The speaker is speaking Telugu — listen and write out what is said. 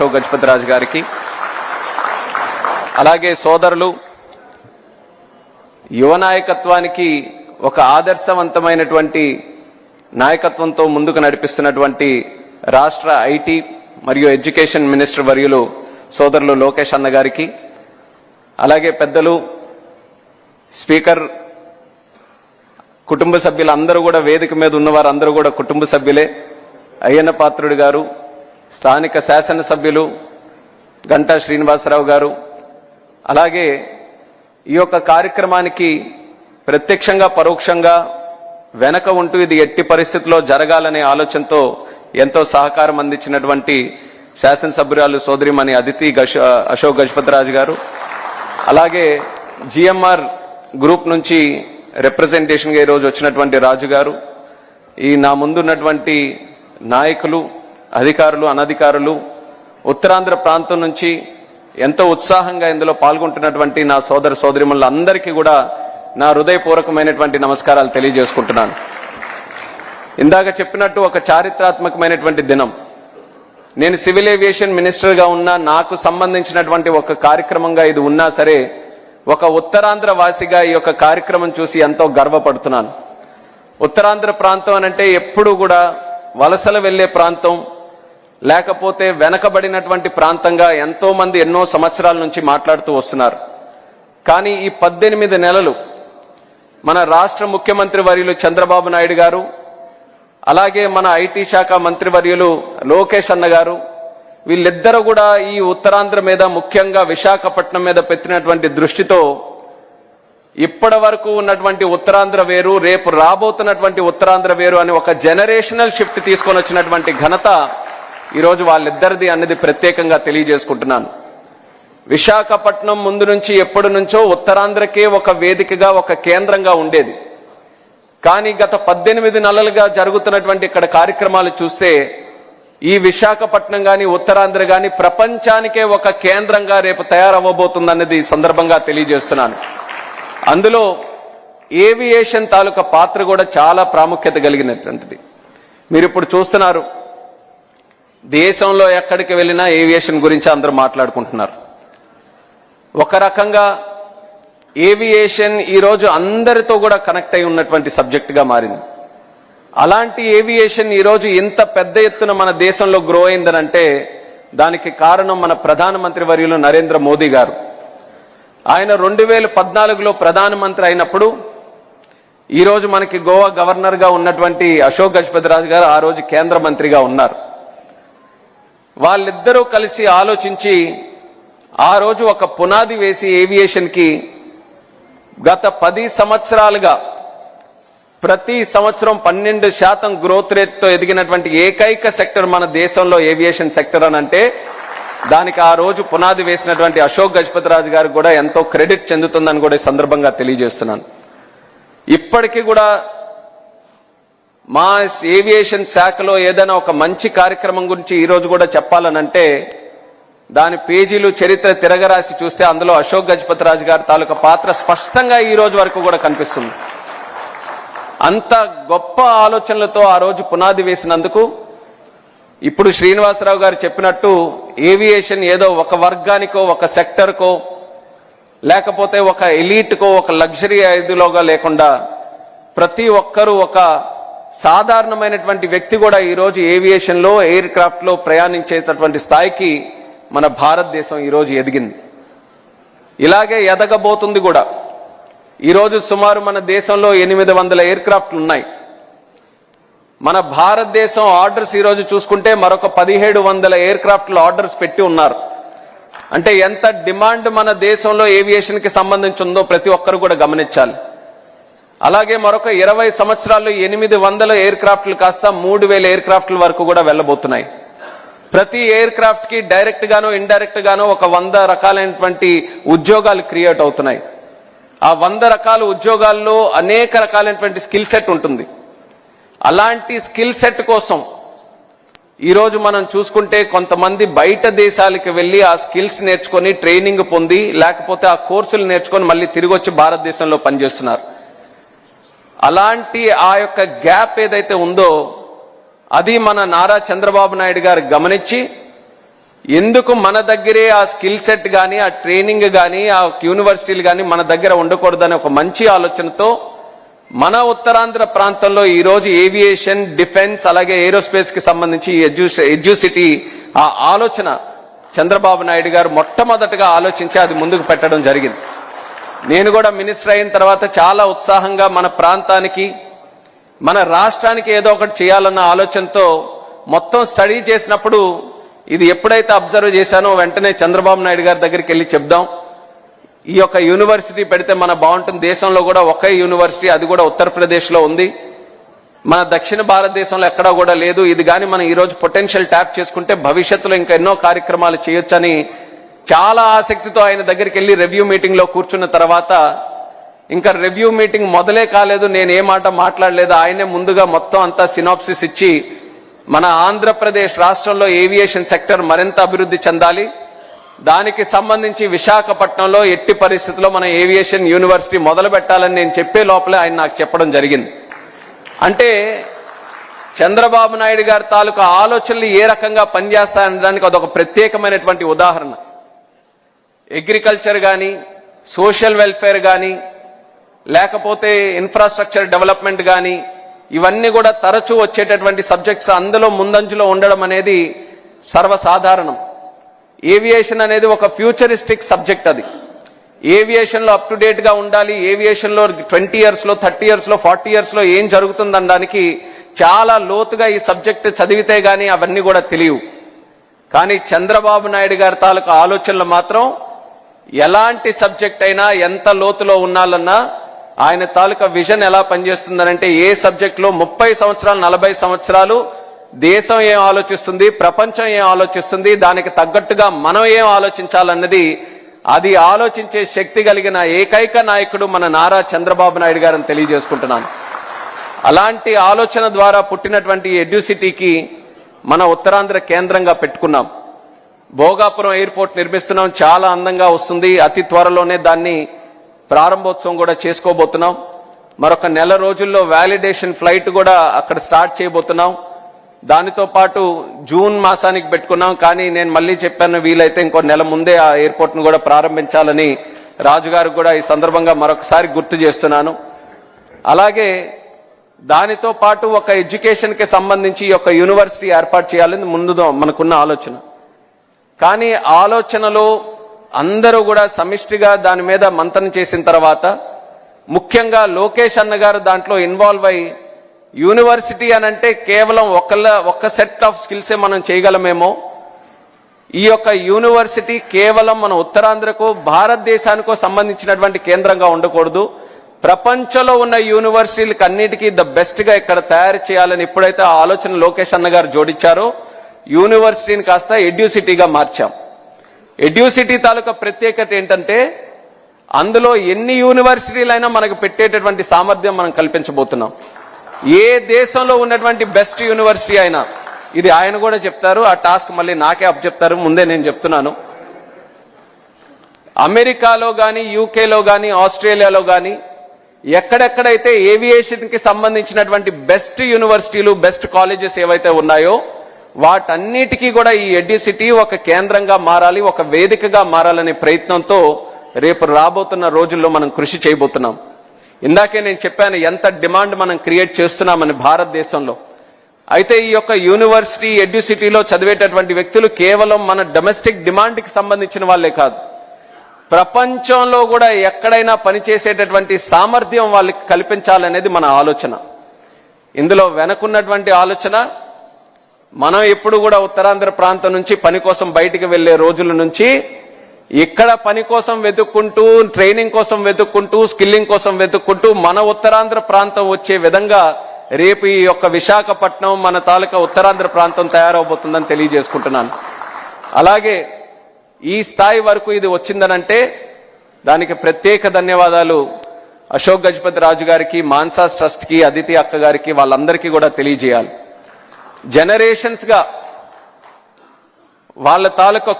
అశోక్ గజపతిరాజు గారికి. అలాగే సోదరులు యువ నాయకత్వానికి ఒక ఆదర్శవంతమైనటువంటి నాయకత్వంతో ముందుకు నడిపిస్తున్నటువంటి రాష్ట్ర ఐటీ మరియు ఎడ్యుకేషన్ మినిస్టర్ వర్యులు సోదరులు లోకేష్ అన్న గారికి అలాగే పెద్దలు స్పీకర్ కుటుంబ సభ్యులందరూ కూడా వేదిక మీద ఉన్నవారు అందరూ కూడా కుటుంబ సభ్యులే. అయ్యన్న పాత్రుడు గారు స్థానిక శాసనసభ్యులు గంటా శ్రీనివాసరావు గారు. అలాగే ఈ యొక్క కార్యక్రమానికి ప్రత్యక్షంగా పరోక్షంగా వెనక ఉంటూ ఇది ఎట్టి పరిస్థితుల్లో జరగాలనే ఆలోచనతో ఎంతో సహకారం అందించినటువంటి శాసనసభ్యురాలు సోదరిమణి అదితి గష అశోక్ గజపతిరాజు గారు. అలాగే జిఎంఆర్ గ్రూప్ నుంచి రిప్రజెంటేషన్గా ఈరోజు వచ్చినటువంటి రాజు గారు. ఈ నా ముందున్నటువంటి నాయకులు అధికారులు అనధికారులు ఉత్తరాంధ్ర ప్రాంతం నుంచి ఎంతో ఉత్సాహంగా ఇందులో పాల్గొంటున్నటువంటి నా సోదర సోదరిమణులందరికీ కూడా నా హృదయపూర్వకమైనటువంటి నమస్కారాలు తెలియజేసుకుంటున్నాను. ఇందాక చెప్పినట్టు ఒక చారిత్రాత్మకమైనటువంటి దినం. నేను సివిల్ ఏవియేషన్ మినిస్టర్గా ఉన్నా నాకు సంబంధించినటువంటి ఒక కార్యక్రమంగా ఇది ఉన్నా సరే ఒక ఉత్తరాంధ్ర వాసిగా ఈ యొక్క కార్యక్రమం చూసి ఎంతో గర్వపడుతున్నాను. ఉత్తరాంధ్ర ప్రాంతం అనంటే ఎప్పుడూ ఎప్పుడు కూడా వలసలు వెళ్ళే ప్రాంతం లేకపోతే వెనకబడినటువంటి ప్రాంతంగా ఎంతో మంది ఎన్నో సంవత్సరాల నుంచి మాట్లాడుతూ వస్తున్నారు. కానీ ఈ పద్దెనిమిది నెలలు మన రాష్ట్ర ముఖ్యమంత్రి వర్యులు చంద్రబాబు నాయుడు గారు అలాగే మన ఐటీ శాఖ మంత్రివర్యులు లోకేష్ అన్న గారు వీళ్ళిద్దరూ కూడా ఈ ఉత్తరాంధ్ర మీద ముఖ్యంగా విశాఖపట్నం మీద పెట్టినటువంటి దృష్టితో ఇప్పటి వరకు ఉన్నటువంటి ఉత్తరాంధ్ర వేరు రేపు రాబోతున్నటువంటి ఉత్తరాంధ్ర వేరు అని ఒక జనరేషనల్ షిఫ్ట్ తీసుకొని వచ్చినటువంటి ఘనత ఈరోజు వాళ్ళిద్దరిది అన్నది ప్రత్యేకంగా తెలియజేసుకుంటున్నాను. విశాఖపట్నం ముందు నుంచి ఎప్పటి నుంచో ఉత్తరాంధ్రకే ఒక వేదికగా ఒక కేంద్రంగా ఉండేది. కానీ గత పద్దెనిమిది నెలలుగా జరుగుతున్నటువంటి ఇక్కడ కార్యక్రమాలు చూస్తే ఈ విశాఖపట్నం కానీ ఉత్తరాంధ్ర కానీ ప్రపంచానికే ఒక కేంద్రంగా రేపు తయారవ్వబోతుందన్నది సందర్భంగా తెలియజేస్తున్నాను. అందులో ఏవియేషన్ తాలూకా పాత్ర కూడా చాలా ప్రాముఖ్యత కలిగినటువంటిది. మీరు ఇప్పుడు చూస్తున్నారు దేశంలో ఎక్కడికి వెళ్ళినా ఏవియేషన్ గురించి అందరూ మాట్లాడుకుంటున్నారు. ఒక రకంగా ఏవియేషన్ ఈరోజు అందరితో కూడా కనెక్ట్ అయి ఉన్నటువంటి సబ్జెక్టుగా మారింది. అలాంటి ఏవియేషన్ ఈరోజు ఇంత పెద్ద ఎత్తున మన దేశంలో గ్రో అయిందనంటే దానికి కారణం మన ప్రధానమంత్రి వర్యులు నరేంద్ర మోదీ గారు. ఆయన రెండు వేల పద్నాలుగులో ప్రధానమంత్రి అయినప్పుడు ఈరోజు మనకి గోవా గవర్నర్గా ఉన్నటువంటి అశోక్ గజపతిరాజు గారు ఆ రోజు కేంద్ర మంత్రిగా ఉన్నారు. వాళ్ళిద్దరూ కలిసి ఆలోచించి ఆ రోజు ఒక పునాది వేసి ఏవియేషన్కి గత పది సంవత్సరాలుగా ప్రతి సంవత్సరం పన్నెండు శాతం గ్రోత్ రేట్తో ఎదిగినటువంటి ఏకైక సెక్టర్ మన దేశంలో ఏవియేషన్ సెక్టర్ అని అంటే దానికి ఆ రోజు పునాది వేసినటువంటి అశోక్ గజపతిరాజు గారికి కూడా ఎంతో క్రెడిట్ చెందుతుందని కూడా సందర్భంగా తెలియజేస్తున్నాను. ఇప్పటికీ కూడా మా ఏవియేషన్ శాఖలో ఏదైనా ఒక మంచి కార్యక్రమం గురించి ఈరోజు కూడా చెప్పాలనంటే దాని పేజీలు చరిత్ర తిరగరాసి చూస్తే అందులో అశోక్ గజపతిరాజు గారి తాలూకా పాత్ర స్పష్టంగా ఈ రోజు వరకు కూడా కనిపిస్తుంది. అంత గొప్ప ఆలోచనలతో ఆ రోజు పునాది వేసినందుకు ఇప్పుడు శ్రీనివాసరావు గారు చెప్పినట్టు ఏవియేషన్ ఏదో ఒక వర్గానికో ఒక సెక్టర్కో లేకపోతే ఒక ఎలీట్కో ఒక లగ్జరీ ఐదులోగా లేకుండా ప్రతి ఒక్కరూ ఒక సాధారణమైనటువంటి వ్యక్తి కూడా ఈరోజు ఏవియేషన్లో ఎయిర్ క్రాఫ్ట్లో ప్రయాణించేటటువంటి స్థాయికి మన భారతదేశం ఈరోజు ఎదిగింది. ఇలాగే ఎదగబోతుంది కూడా. ఈరోజు సుమారు మన దేశంలో ఎనిమిది వందల ఎయిర్ క్రాఫ్ట్లు ఉన్నాయి. మన భారతదేశం ఆర్డర్స్ ఈరోజు చూసుకుంటే మరొక పదిహేడు వందల ఎయిర్ క్రాఫ్ట్లు ఆర్డర్స్ పెట్టి ఉన్నారు. అంటే ఎంత డిమాండ్ మన దేశంలో ఏవియేషన్కి సంబంధించి ఉందో ప్రతి ఒక్కరు కూడా గమనించాలి. అలాగే మరొక ఇరవై సంవత్సరాలు ఎనిమిది వందల ఎయిర్ క్రాఫ్ట్లు కాస్త మూడు వేల ఎయిర్ క్రాఫ్ట్ల వరకు కూడా వెళ్ళబోతున్నాయి. ప్రతి ఎయిర్ క్రాఫ్ట్కి డైరెక్ట్ గానో ఇండైరెక్ట్ గానో ఒక వంద రకాలైనటువంటి ఉద్యోగాలు క్రియేట్ అవుతున్నాయి. ఆ వంద రకాల ఉద్యోగాల్లో అనేక రకాలైనటువంటి స్కిల్ సెట్ ఉంటుంది. అలాంటి స్కిల్ సెట్ కోసం ఈరోజు మనం చూసుకుంటే కొంతమంది బయట దేశాలకు వెళ్ళి ఆ స్కిల్స్ నేర్చుకొని ట్రైనింగ్ పొంది లేకపోతే ఆ కోర్సులు నేర్చుకొని మళ్ళీ తిరిగి వచ్చి భారతదేశంలో పనిచేస్తున్నారు. అలాంటి ఆ యొక్క గ్యాప్ ఏదైతే ఉందో అది మన నారా చంద్రబాబు నాయుడు గారు గమనించి ఎందుకు మన దగ్గరే ఆ స్కిల్ సెట్ కానీ ఆ ట్రైనింగ్ కానీ ఆ యూనివర్సిటీలు కానీ మన దగ్గర ఉండకూడదనే ఒక మంచి ఆలోచనతో మన ఉత్తరాంధ్ర ప్రాంతంలో ఈ రోజు ఏవియేషన్ డిఫెన్స్ అలాగే ఏరోస్పేస్కి సంబంధించి ఎడ్యూ ఎడ్యూసిటీ ఆ ఆలోచన చంద్రబాబు నాయుడు గారు మొట్టమొదటగా ఆలోచించి అది ముందుకు పెట్టడం జరిగింది. నేను కూడా మినిస్టర్ అయిన తర్వాత చాలా ఉత్సాహంగా మన ప్రాంతానికి మన రాష్ట్రానికి ఏదో ఒకటి చేయాలన్న ఆలోచనతో మొత్తం స్టడీ చేసినప్పుడు ఇది ఎప్పుడైతే అబ్జర్వ్ చేశానో వెంటనే చంద్రబాబు నాయుడు గారి దగ్గరికి వెళ్ళి చెప్దాం. ఈ యొక్క యూనివర్సిటీ పెడితే మన బాగుంటుంది. దేశంలో కూడా ఒకే యూనివర్సిటీ అది కూడా ఉత్తరప్రదేశ్లో ఉంది. మన దక్షిణ భారతదేశంలో ఎక్కడా కూడా లేదు. ఇది కానీ మనం ఈరోజు పొటెన్షియల్ ట్యాప్ చేసుకుంటే భవిష్యత్తులో ఇంకా ఎన్నో కార్యక్రమాలు చేయొచ్చని చాలా ఆసక్తితో ఆయన దగ్గరికి వెళ్ళి రివ్యూ మీటింగ్లో కూర్చున్న తర్వాత ఇంకా రివ్యూ మీటింగ్ మొదలే కాలేదు నేను ఏ మాట మాట్లాడలేదు ఆయనే ముందుగా మొత్తం అంతా సినాప్సిస్ ఇచ్చి మన ఆంధ్రప్రదేశ్ రాష్ట్రంలో ఏవియేషన్ సెక్టర్ మరింత అభివృద్ధి చెందాలి. దానికి సంబంధించి విశాఖపట్నంలో ఎట్టి పరిస్థితుల్లో మన ఏవియేషన్ యూనివర్సిటీ మొదలు పెట్టాలని నేను చెప్పే లోపలే ఆయన నాకు చెప్పడం జరిగింది. అంటే చంద్రబాబు నాయుడు గారి తాలూకా ఆలోచనలు ఏ రకంగా పనిచేస్తాయనడానికి అదొక ప్రత్యేకమైనటువంటి ఉదాహరణ. అగ్రికల్చర్ కానీ సోషల్ వెల్ఫేర్ కానీ లేకపోతే ఇన్ఫ్రాస్ట్రక్చర్ డెవలప్మెంట్ కానీ ఇవన్నీ కూడా తరచూ వచ్చేటటువంటి సబ్జెక్ట్స్ అందులో ముందంజలో ఉండడం అనేది సర్వసాధారణం. ఏవియేషన్ అనేది ఒక ఫ్యూచరిస్టిక్ సబ్జెక్ట్ అది. ఏవియేషన్లో అప్ టు డేట్గా ఉండాలి ఏవియేషన్లో ట్వంటీ ఇయర్స్లో థర్టీ ఇయర్స్లో ఫార్టీ ఇయర్స్లో ఏం జరుగుతుందనడానికి చాలా లోతుగా ఈ సబ్జెక్ట్ చదివితే గానీ అవన్నీ కూడా తెలియవు. కానీ చంద్రబాబు నాయుడు గారి తాలూకు ఆలోచనలు మాత్రం ఎలాంటి సబ్జెక్ట్ అయినా ఎంత లోతులో ఉండాలన్నా ఆయన తాలూకా విజన్ ఎలా పనిచేస్తుందనంటే ఏ సబ్జెక్ట్లో ముప్పై సంవత్సరాలు నలభై సంవత్సరాలు దేశం ఏం ఆలోచిస్తుంది ప్రపంచం ఏం ఆలోచిస్తుంది దానికి తగ్గట్టుగా మనం ఏం ఆలోచించాలన్నది అది ఆలోచించే శక్తి కలిగిన ఏకైక నాయకుడు మన నారా చంద్రబాబు నాయుడు గారని తెలియజేసుకుంటున్నాను. అలాంటి ఆలోచన ద్వారా పుట్టినటువంటి ఎడ్యూసిటీకి మన ఉత్తరాంధ్ర కేంద్రంగా పెట్టుకున్నాం. భోగాపురం ఎయిర్పోర్ట్ నిర్మిస్తున్నాం. చాలా అందంగా వస్తుంది. అతి త్వరలోనే దాన్ని ప్రారంభోత్సవం కూడా చేసుకోబోతున్నాం. మరొక నెల రోజుల్లో వ్యాలిడేషన్ ఫ్లైట్ కూడా అక్కడ స్టార్ట్ చేయబోతున్నాం. దానితో పాటు జూన్ మాసానికి పెట్టుకున్నాం. కానీ నేను మళ్ళీ చెప్పాను వీలైతే ఇంకో నెల ముందే ఆ ఎయిర్పోర్ట్ను కూడా ప్రారంభించాలని రాజుగారు కూడా ఈ సందర్భంగా మరొకసారి గుర్తు చేస్తున్నాను. అలాగే దానితో పాటు ఒక ఎడ్యుకేషన్కి సంబంధించి ఒక యూనివర్సిటీ ఏర్పాటు చేయాలని ముందు మనకున్న ఆలోచన. కానీ ఆలోచనలో అందరూ కూడా సమిష్టిగా దాని మీద మంతన చేసిన తర్వాత ముఖ్యంగా లోకేష్ అన్న గారు దాంట్లో ఇన్వాల్వ్ అయి యూనివర్సిటీ అని అంటే కేవలం ఒకళ్ళ ఒక్క సెట్ ఆఫ్ స్కిల్సే మనం చేయగలమేమో. ఈ యొక్క యూనివర్సిటీ కేవలం మన ఉత్తరాంధ్రకు భారతదేశానికో సంబంధించినటువంటి కేంద్రంగా ఉండకూడదు. ప్రపంచంలో ఉన్న యూనివర్సిటీలకు అన్నిటికీ ద బెస్ట్గా ఇక్కడ తయారు చేయాలని ఎప్పుడైతే ఆలోచన లోకేష్ అన్న గారు జోడించారో. యూనివర్సిటీని కాస్త ఎడ్యూసిటీగా మార్చాం. ఎడ్యూసిటీ తాలూకా ప్రత్యేకత ఏంటంటే అందులో ఎన్ని యూనివర్సిటీలైనా మనకు పెట్టేటటువంటి సామర్థ్యం మనం కల్పించబోతున్నాం. ఏ దేశంలో ఉన్నటువంటి బెస్ట్ యూనివర్సిటీ అయినా ఇది ఆయన కూడా చెప్తారు ఆ టాస్క్ మళ్ళీ నాకే అప్ చెప్తారు ముందే నేను చెప్తున్నాను. అమెరికాలో కానీ యూకేలో కానీ ఆస్ట్రేలియాలో కానీ ఎక్కడెక్కడైతే ఏవియేషన్కి సంబంధించినటువంటి బెస్ట్ యూనివర్సిటీలు బెస్ట్ కాలేజెస్ ఏవైతే ఉన్నాయో వాటన్నిటికీ కూడా ఈ ఎడ్యుసిటీ ఒక కేంద్రంగా మారాలి ఒక వేదికగా మారాలనే ప్రయత్నంతో రేపు రాబోతున్న రోజుల్లో మనం కృషి చేయబోతున్నాం. ఇందాకే నేను చెప్పాను ఎంత డిమాండ్ మనం క్రియేట్ చేస్తున్నామని భారతదేశంలో. అయితే ఈ యొక్క యూనివర్సిటీ ఎడ్యుసిటీలో చదివేటటువంటి వ్యక్తులు కేవలం మన డొమెస్టిక్ డిమాండ్కి సంబంధించిన వాళ్ళే కాదు. ప్రపంచంలో కూడా ఎక్కడైనా పనిచేసేటటువంటి సామర్థ్యం వాళ్ళకి కల్పించాలనేది మన ఆలోచన. ఇందులో వెనకున్నటువంటి ఆలోచన మనం ఎప్పుడు కూడా ఉత్తరాంధ్ర ప్రాంతం నుంచి పని కోసం బయటికి వెళ్ళే రోజుల నుంచి ఇక్కడ పని కోసం వెతుక్కుంటూ ట్రైనింగ్ కోసం వెతుక్కుంటూ స్కిల్లింగ్ కోసం వెతుక్కుంటూ మన ఉత్తరాంధ్ర ప్రాంతం వచ్చే విధంగా రేపు ఈ యొక్క విశాఖపట్నం మన తాలూకా ఉత్తరాంధ్ర ప్రాంతం తయారవబోతుందని తెలియజేసుకుంటున్నాను. అలాగే ఈ స్థాయి వరకు ఇది వచ్చిందనంటే దానికి ప్రత్యేక ధన్యవాదాలు అశోక్ గజపతి రాజు గారికి మాన్సాస్ ట్రస్ట్కి అదితి అక్క గారికి వాళ్ళందరికీ కూడా తెలియజేయాలి. జనరేషన్స్గా వాళ్ళ తాలూకా